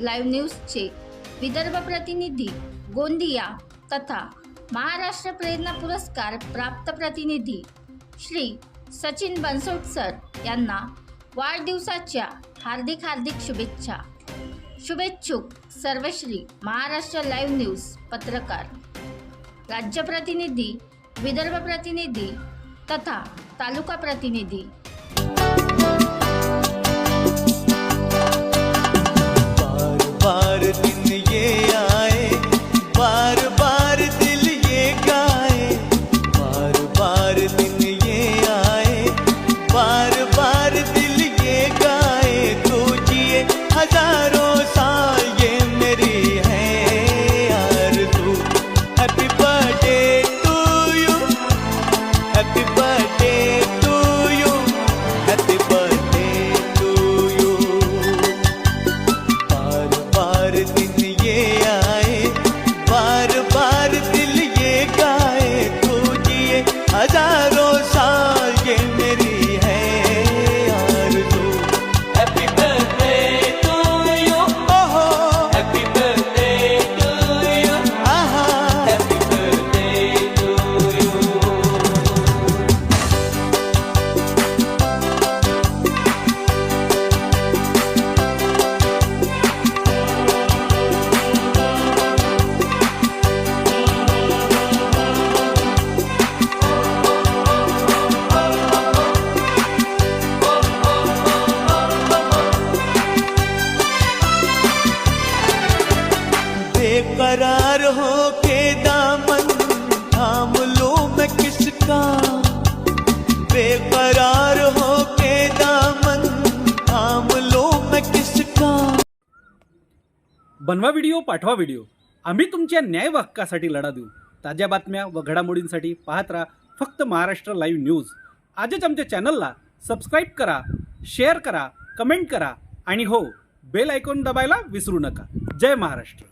Live न्यूजचे Vidarbha प्रतिनिधी गोंदिया तथा महाराष्ट्र प्रेरणा पुरस्कार प्राप्त प्रतिनिधी श्री सचिन बनसोड सर यांना वाढदिवसाच्या हार्दिक हार्दिक शुभेच्छा. शुभेच्छुक सर्वश्री महाराष्ट्र लाईव्ह न्यूज पत्रकार राज्य प्रतिनिधी विदर्भ प्रतिनिधी तथा तालुका प्रतिनिधी. like to बेकरार हो के दामन थाम लो मैं किसका? बेकरार हो के दामन थाम लो मैं किसका? बनवा व्हिडिओ पाठवा व्हिडिओ आम्ही तुमच्या न्याय हक्कासाठी लढा देऊ. ताज्या बातम्या व घडामोडींसाठी पाहत राहा फक्त महाराष्ट्र लाईव्ह न्यूज आजच आमच्या चॅनलला सबस्क्राईब करा शेअर करा कमेंट करा आणि हो बेल आयकॉन दबायला विसरू नका. जय महाराष्ट्र.